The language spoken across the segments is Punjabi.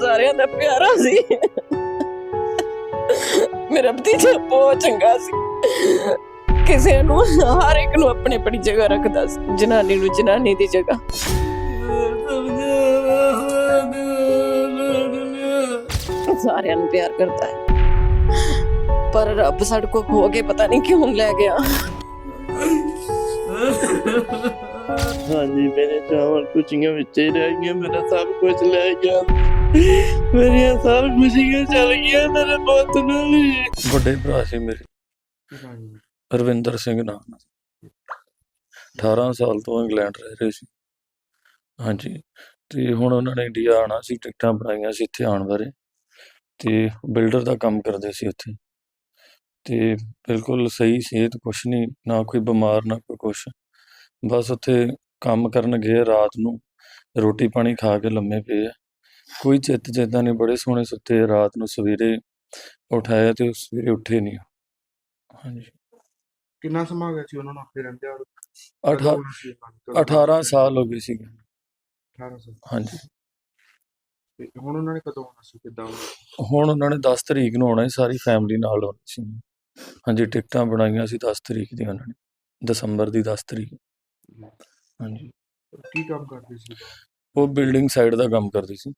ਸਾਰਿਆਂ ਦਾ ਪਿਆਰਾ ਸੀ ਮੇਰਾ ਭਤੀਜਾ ਬਹੁਤ ਚੰਗਾ ਸੀ ਕਿਸੇ ਨੂੰ ਹਰ ਇੱਕ ਨੂੰ ਆਪਣੇ ਆਪਣੀ ਜਗ੍ਹਾ ਰੱਖਦਾ ਸੀ ਜਨਾਨੀ ਨੂੰ ਜਨਾਨੀ ਦੀ ਜਗ੍ਹਾ ਸਾਰਿਆਂ ਨੂੰ ਪਿਆਰ ਕਰਦਾ ਹੈ ਪਰ ਰੱਬ ਸਾਡੇ ਕੋ ਖੋ ਕੇ ਪਤਾ ਨਹੀਂ ਕਿਉਂ ਲੈ ਗਿਆ ਹਾਂਜੀ ਮੇਰੇ ਚਾਵਲ ਕੁਚੀਆਂ ਵਿੱਚ ਹੀ ਰਹਿ ਗਈਆਂ ਮੇਰਾ ਸਭ ਕੁਝ ਲੈ ਗਿਆ। ਮੇਰੀਆਂ ਸਭ ਖੁਸ਼ੀਆਂ ਚਲ ਗਈਆਂ ਮੇਰੇ ਪੁੱਤ ਨੂੰ ਵੀ। ਵੱਡੇ ਭਰਾ ਸੀ ਮੇਰੇ। ਰਵਿੰਦਰ ਸਿੰਘ ਨਾਮ ਸੀ 18 ਸਾਲ ਤੋਂ ਇੰਗਲੈਂਡ ਰਹਿ ਰਹੇ ਸੀ। ਹਾਂਜੀ ਤੇ ਹੁਣ ਉਹਨਾਂ ਨੇ ਇੰਡੀਆ ਆਉਣਾ ਸੀ ਟਿਕਟਾਂ ਬਣਾਈਆਂ ਸੀ ਇੱਥੇ ਆਉਣ ਬਾਰੇ। ਤੇ ਬਿਲਡਰ ਦਾ ਕੰਮ ਕਰਦੇ ਸੀ ਉੱਥੇ। ਤੇ ਬਿਲਕੁਲ ਸਹੀ ਸਿਹਤ ਕੁਛ ਨਹੀਂ ਨਾ ਕੋਈ ਬਿਮਾਰ ਨਾ ਕੋਈ ਕੁਛ। ਬਸ ਉੱਥੇ ਕੰਮ ਕਰਨ ਗਏ ਰਾਤ ਨੂੰ ਰੋਟੀ ਪਾਣੀ ਖਾ ਕੇ ਲੰਮੇ ਪਏ ਆ। ਕੋਈ ਚਿੱਤ ਚੇਤਾ ਨਹੀਂ ਬੜੇ ਸੋਹਣੇ ਸੁੱਤੇ ਰਾਤ ਨੂੰ ਸਵੇਰੇ ਉਠਾਇਆ ਤੇ ਉਹ ਸਵੇਰੇ ਉੱਠੇ ਨਹੀਂ ਹਾਂਜੀ। ਕਿੰਨਾ ਸਮਾਂ ਹੋ ਗਿਆ ਸੀ ਉਹਨਾਂ ਨੂੰ ਉੱਥੇ ਰਹਿੰਦੇ ਔਰ ਅਠਾ- ਕਦੋਂ ਆਉਣਾ ਸੀ ਉਹਨਾਂ ਨੇ? ਕਦੋਂ 18 ਸਾਲ ਹੋ ਗਏ ਸੀ 18 ਸਾਲ। ਹਾਂਜੀ। ਤੇ ਹੁਣ ਉਹਨਾਂ ਨੇ ਕਦੋਂ ਆਉਣਾ ਸੀ ਕਿੱਦਾਂ ਆਉਣਾ? ਹੁਣ ਉਹਨਾਂ ਨੇ 10 ਤਰੀਕ ਨੂੰ ਆਉਣਾ ਸੀ ਸਾਰੀ ਫੈਮਿਲੀ ਨਾਲ ਆਉਣੀ ਸੀ। ਹਾਂਜੀ ਟਿਕਟਾਂ ਬਣਾਈਆਂ ਸੀ 10 ਤਰੀਕ ਦੀ ਉਹਨਾਂ ਨੇ ਦਸੰਬਰ ਦੀ 10 ਤਰੀਕ। ਹਾਂਜੀ। ਕੀ ਕੰਮ ਕਰਦੇ ਸੀ? ਉਹ ਬਿਲਡਿੰਗ ਸਾਈਡ ਦਾ ਕੰਮ ਕਰਦੀ ਸੀ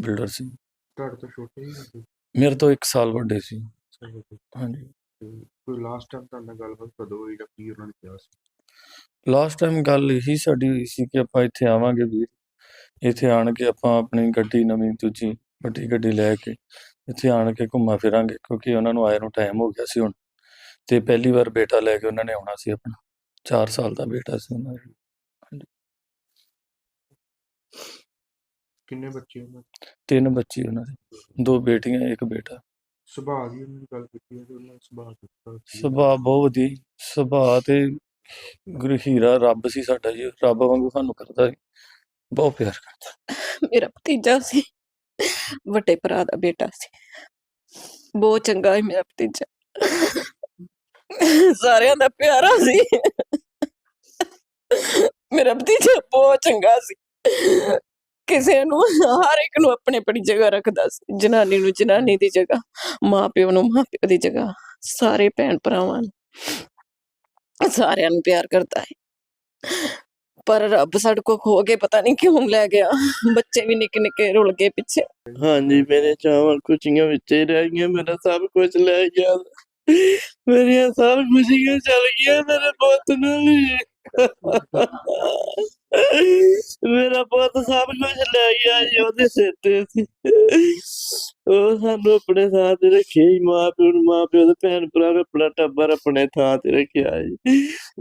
ਬਿਲਡਰ ਸੀ। ਤੁਹਾਡੇ ਤੋਂ ਛੋਟੇ ਹੀ ਹੁੰਦੇ? ਮੇਰੇ ਤੋਂ 1 ਸਾਲ ਵੱਡੇ ਸੀ। ਸੀ ਹਾਂਜੀ। ਕੋਈ ਲਾਸਟ ਟਾਈਮ ਤੁਹਾਡੇ ਨਾਲ ਗੱਲਬਾਤ ਕਦੋਂ ਹੋਈ ਜਾਂ ਕੀ ਉਹਨਾਂ ਨੇ ਕਿਹਾ ਸੀ? ਲਾਸਟ ਟਾਈਮ ਗੱਲ ਇਹੀ ਸਾਡੀ ਹੋਈ ਸੀ ਕਿ ਆਪਾਂ ਇੱਥੇ ਆਵਾਂਗੇ ਵੀਰ। ਇੱਥੇ ਆਣ ਕੇ ਆਪਾਂ ਆਪਣੀ ਗੱਡੀ ਨਵੀਂ ਦੂਜੀ ਵੱਡੀ ਗੱਡੀ ਲੈ ਕੇ ਇੱਥੇ ਆਣ ਕੇ ਘੁੰਮਾ ਫਿਰਾਂਗੇ ਕਿਉਂਕਿ ਉਹਨਾਂ ਨੂੰ ਆਏ ਨੂੰ ਟਾਈਮ ਹੋ ਗਿਆ ਸੀ ਹੁਣ। ਤੇ ਪਹਿਲੀ ਵਾਰ ਬੇਟਾ ਲੈ ਕੇ ਉਹਨਾਂ ਨੇ ਆਉਣਾ ਸੀ ਆਪਣਾ। 4 ਸਾਲ ਦਾ ਬੇਟਾ ਸੀ ਉਹਨਾਂ ਦਾ। ਕਿੰਨੇ ਬੱਚੇ ਉਹਨਾਂ ਦੇ? ਤਿੰਨ ਬੱਚੇ ਉਹਨਾਂ ਦੇ। ਦੋ ਬੇਟੀਆਂ ਇੱਕ ਬੇਟਾ। ਸੁਭਾਅ ਦੀ ਉਹਨਾਂ ਦੀ ਗੱਲ ਕੀਤੀ ਹੈ ਤੇ ਉਹਨਾਂ ਦਾ ਸੁਭਾਅ ਕਿੱਦਾਂ ਸੀ? ਸੁਭਾਅ ਬਹੁਤ ਵਧੀਆ ਸੁਭਾਅ ਤੇ ਗੁਰੂ ਹੀਰਾ ਰੱਬ ਸੀ ਸਾਡਾ ਜੀ। ਰੱਬ ਵਾਂਗੂ ਸਾਨੂੰ ਕਰਦਾ ਸੀ। ਬਹੁਤ ਪਿਆਰ ਕਰਦਾ। ਮੇਰਾ ਭਤੀਜਾ ਸੀ। ਵੱਡੇ ਭਰਾ ਦਾ ਬੇਟਾ ਸੀ। ਬਹੁਤ ਚੰਗਾ ਹੈ ਮੇਰਾ ਭਤੀਜਾ। ਸਾਰਿਆਂ ਦਾ ਪਿਆਰਾ ਸੀ। ਮੇਰਾ ਭਤੀਜਾ ਬਹੁਤ ਚੰਗਾ ਸੀ। ਕਿਸੇ ਨੂੰ, ਹਰ ਇੱਕ ਨੂੰ ਆਪਣੇ ਆਪਣੀ ਜਗ੍ਹਾ ਰੱਖਦਾ ਸੀ। ਜਨਾਨੀ ਨੂੰ ਜਨਾਨੀ ਦੀ ਜਗ੍ਹਾ ਮਾਂ ਪਿਓ ਨੂੰ ਮਾਂ ਪਿਓ ਦੀ ਜਗ੍ਹਾ, ਸਾਰੇ ਭੈਣ ਭਰਾਵਾਂ ਨੂੰ। ਸਾਰਿਆਂ ਨੂੰ ਪਿਆਰ ਕਰਦਾ ਹੈ ਪਰ ਰੱਬ ਸਾਡੇ ਕੋ ਖੋ ਕੇ ਪਤਾ ਨਹੀਂ ਕਿਉਂ ਲੈ ਗਿਆ ਬੱਚੇ ਵੀ ਨਿੱਕੇ ਨਿੱਕੇ ਰੁਲ ਗਏ ਪਿੱਛੇ ਹਾਂਜੀ ਮੇਰੇ ਚਾਵਲ ਕੁਚੀਆਂ ਵਿੱਚ ਹੀ ਰਹਿ ਗਈਆਂ ਮੇਰਾ ਸਭ ਕੁਝ ਲੈ ਗਿਆ ਮੇਰੀਆਂ ਸਭ ਖੁਸ਼ੀਆਂ ਚਲ ਗਈਆਂ ਮੇਰੇ ਪੁੱਤ ਨੂੰ ਵੀ ਮੇਰਾ ਪੁੱਤ ਸਭ ਕੁਝ ਲੈ ਗਿਆ ਜੀ, ਉਹਦੇ ਸਿਰ ਤੇ ਸੀ। ਉਹ ਸਾਨੂੰ ਆਪਣੇ ਥਾਂ ਤੇ ਰੱਖਿਆ ਜੀ ਮਾਂ ਪਿਓ ਨੂੰ ਮਾਂ ਪਿਓ ਦੇ ਭੈਣ ਭਰਾ ਨੂੰ ਆਪਣਾ ਟੱਬਰ ਆਪਣੇ ਥਾਂ ਤੇ ਰੱਖਿਆ ਜੀ।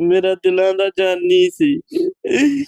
ਮੇਰਾ ਦਿਲਾਂ ਦਾ ਜਾਨੀ ਸੀ।